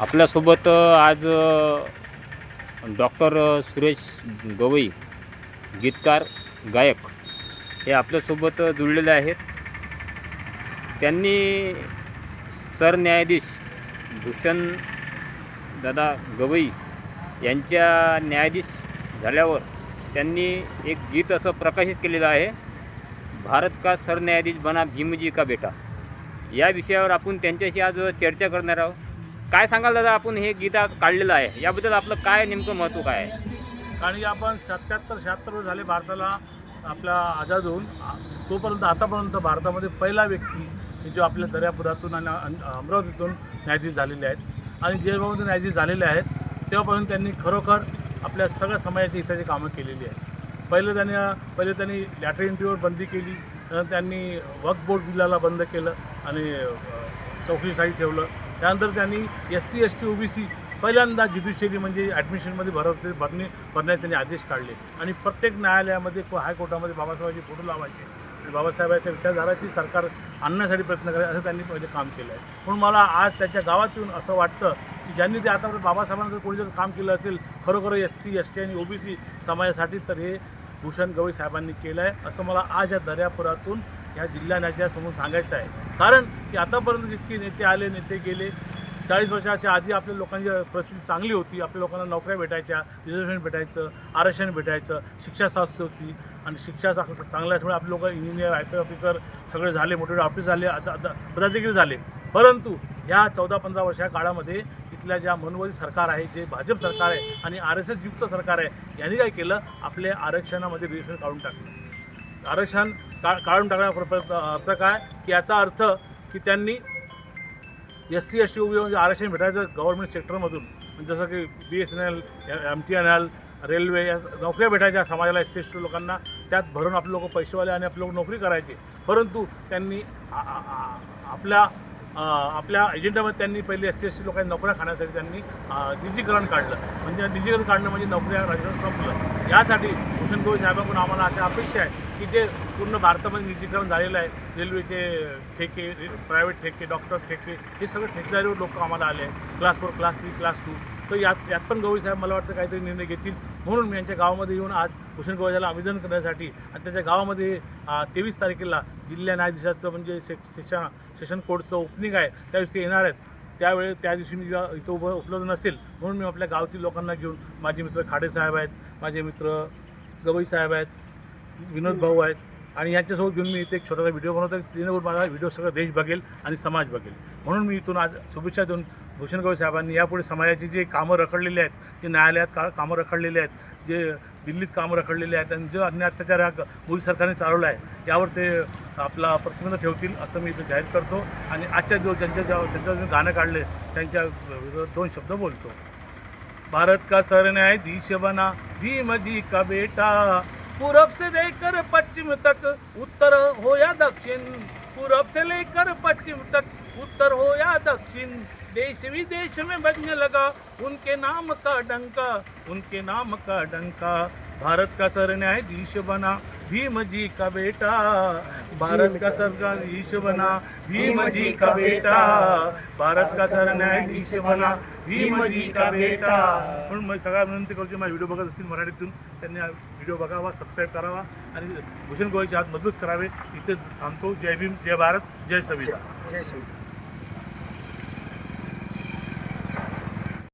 आपल्यासोबत आज डॉक्टर सुरेश गवई गीतकार गायक हे आपल्यासोबत जुळलेले आहेत. त्यांनी सरन्यायाधीश भूषण दादा गवई यांच्या न्यायाधीश झाल्यावर त्यांनी एक गीत असं प्रकाशित केलेलं आहे भारत का सरन्यायाधीश बना भीमजी का बेटा? या विषयावर आपण त्यांच्याशी आज चर्चा करणार आहोत. काय सांगाल दादा आपण हे गीत आज काढलेलं आहे? याबद्दल आपलं काय नेमकं महत्त्व काय आहे? कारण की आपण सत्याहत्तर शहात्तर वर्ष झाले भारताला आपला आझाद होऊन तोपर्यंत आतापर्यंत भारतामध्ये पहिला व्यक्ती की जो आपल्या दर्यापुरातून आणि अमरावतीतून न्यायाधीश झालेले आहेत. आणि जेव्हा न्यायाधीश झालेले आहेत तेव्हापासून त्यांनी खरोखर आपल्या सगळ्या समाजाची हिताची कामं केलेली आहेत. पहिलं त्यांनी पहिले त्यांनी लॅटर एंट्रीवर बंदी केली त्यांनी वक्फ बोर्ड बिलाला बंद केलं आणि चौकशीसाठी ठेवलं. त्यानंतर त्यांनी S C S T OBC पहिल्यांदा ज्युडिशियरी म्हणजे ॲडमिशनमध्ये भरवते भरणे भरण्याचे त्यांनी आदेश काढले. आणि प्रत्येक न्यायालयामध्ये को- हायकोर्टामध्ये बाबासाहेबांचे फोटो लावायचे. आणि बाबासाहेबांच्या विचारधाराची सरकार आणण्यासाठी प्रयत्न करायचे असं त्यांनी पहिले काम केलं आहे. म्हणून मला आज त्यांच्या गावात येऊन असं वाटतं की ज्यांनी ते आतापर्यंत बाबासाहेबांचं कोणी जर काम केलं असेल खरोखर एस सी एस टी आणि ओबीसी समाजासाठी तर हे भूषण गवई साहेबांनी केलं आहे. असं मला आज या दर्यापुरातून या जिल्हा समोर सांगायचं आहे. कारण की आतापर्यंत जितके नेते आले नेते गेले चाळीस वर्षाच्या आधी आपल्या लोकांची परिस्थिती चांगली होती. आपल्या लोकांना नोकऱ्या भेटायच्या रिझर्वेशन भेटायचं आरक्षण भेटायचं शिक्षा शास्त्र होती. आणि शिक्षा चा- चांगल्या असल्यामुळे आपले लोक इंजिनियर आय पी ऑफिसर सगळे झाले मोठे मोठे ऑफिस झाले पदाधिकारी झाले. परंतु ह्या चौदा पंधरा वर्षा काळामध्ये इथल्या ज्या मनोवादी सरकार आहे जे भाजप सरकार आहे आणि आर एस एस युक्त सरकार आहे यांनी काय केलं? आपल्या आरक्षणामध्ये रिझर्वेशन काढून टाकलं. आरक्षण का काढून टाकण्याचा अर्थ काय? की याचा अर्थ की त्यांनी S C S T OB म्हणजे आरक्षण भेटायचं गव्हर्मेंट सेक्टरमधून म्हणजे जसं की B S N L M T N L railway या नोकऱ्या भेटायच्या समाजाला एस सी एस टी लोकांना त्यात भरून आपले लोक पैसेवाले आणि आपले लोक नोकरी करायचे. परंतु त्यांनी आपल्या आपल्या एजेंडामध्ये त्यांनी पहिले एस सी एस टी लोकांनी नोकऱ्या खाण्यासाठी त्यांनी निजीकरण काढलं. म्हणजे निजीकरण काढणं म्हणजे नोकऱ्या राज्यात संपलं. यासाठी भूषण गोवी साहेबांकडून आम्हाला अशा अपेक्षा आहे की जे पूर्ण भारतामध्ये निजीकरण झालेलं आहे रेल्वेचे ठेके प्रायव्हेट ठेके डॉक्टर ठेके हे सगळे ठेकेदारीवर लोक आम्हाला आले आहे class four class three class two तर यात यात पण गवई साहेब मला वाटतं काहीतरी निर्णय घेतील. म्हणून मी यांच्या गावामध्ये येऊन आज भूषण गवईला आवेदन करण्यासाठी आणि त्यांच्या गावामध्ये तेवीस तारखेला जिल्हा न्यायाधीशाचं म्हणजे से सेशन सेशन कोर्टचं ओपनिंग आहे त्या दिवशी ते येणार आहेत. त्यावेळे त्या दिवशी मी इथं उभं उपलब्ध नसेल म्हणून मी आपल्या गावातील लोकांना घेऊन माझे मित्र खाडे साहेब आहेत माझे मित्र गवई साहेब आहेत विनोद भाऊ आहेत. आणि यांच्यासोबत घेऊन मी इथे एक छोटासा व्हिडिओ बनवतो जेणेकरून माझा व्हिडिओ सगळं देश बघेल आणि समाज बघेल. म्हणून मी इथून आज शुभेच्छा देऊन भूषण गवई साहेबांनी यापुढे समाजाची जे कामं रखडलेली आहेत जे न्यायालयात का कामं रखडलेली आहेत जे दिल्लीत कामं रखडलेली आहेत आणि जो अन्य अत्याचार हा मोदी सरकारने चालवला आहे यावर ते आपला प्रतिबंध ठेवतील असं मी इथं जाहीर करतो. आणि आजच्या दिवस ज्यांच्या ज्या- त्यांच्या गाणं काढले त्यांच्या विरोधात दोन शब्द बोलतो. भारत का सरन्यायाधीश बना भीम जी का बेटा? पूरब से लेकर पश्चिम तक उत्तर हो या दक्षिण। पूरब से लेकर पश्चिम तक उत्तर हो या दक्षिण। देश विदेश में बजने लगा उनके नाम का डंका उनके नाम का डंका। भारत का सरन्यायाधीश बना भीम जी का बेटा। भारत का सरन्यायाधीश बना भीम जी का बेटा। भारत का सरन्यायाधीश बना भीम जी का बेटा। म्हणून मी सगळ्या विनंती करतो माझा व्हिडिओ बघत असतील मराठीतून त्यांनी व्हिडिओ बघावा सबस्क्राईब करावा आणि भूषण गोळीचे हात मजबूत करावे. इथे थांबतो. जय भीम जय भारत जय सविता. जय श्री